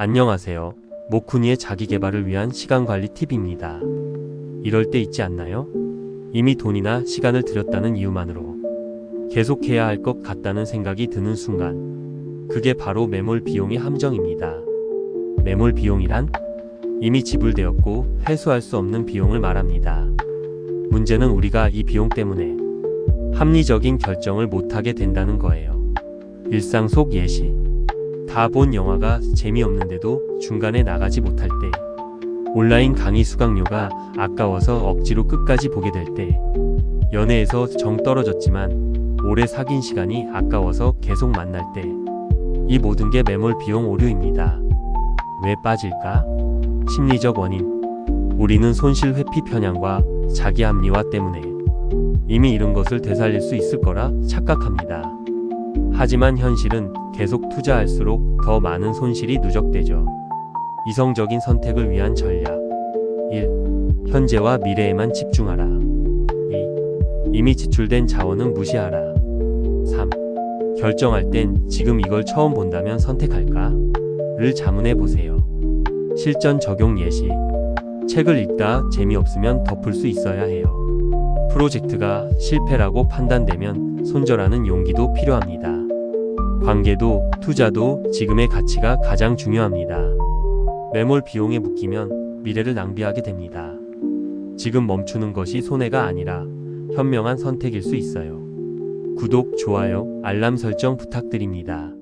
안녕하세요. 모쿠니의 자기 개발을 위한 시간 관리 팁입니다. 이럴 때 있지 않나요? 이미 돈이나 시간을 들였다는 이유만으로 계속해야 할 것 같다는 생각이 드는 순간 그게 바로 매몰 비용의 함정입니다. 매몰 비용이란 이미 지불되었고 회수할 수 없는 비용을 말합니다. 문제는 우리가 이 비용 때문에 합리적인 결정을 못하게 된다는 거예요. 일상 속 예시. 다 본 영화가 재미없는데도 중간에 나가지 못할 때, 온라인 강의 수강료가 아까워서 억지로 끝까지 보게 될 때, 연애에서 정 떨어졌지만 오래 사귄 시간이 아까워서 계속 만날 때, 이 모든 게 매몰 비용 오류입니다. 왜 빠질까? 심리적 원인. 우리는 손실 회피 편향과 자기 합리화 때문에 이미 잃은 것을 되살릴 수 있을 거라 착각합니다. 하지만 현실은 계속 투자할수록 더 많은 손실이 누적되죠. 이성적인 선택을 위한 전략 1. 현재와 미래에만 집중하라 2. 이미 지출된 자원은 무시하라 3. 결정할 땐 지금 이걸 처음 본다면 선택할까? 를 자문해 보세요. 실전 적용 예시 책을 읽다 재미없으면 덮을 수 있어야 해요. 프로젝트가 실패라고 판단되면 손절하는 용기도 필요합니다. 관계도 투자도 지금의 가치가 가장 중요합니다. 매몰 비용에 묶이면 미래를 낭비하게 됩니다. 지금 멈추는 것이 손해가 아니라 현명한 선택일 수 있어요. 구독, 좋아요, 알람 설정 부탁드립니다.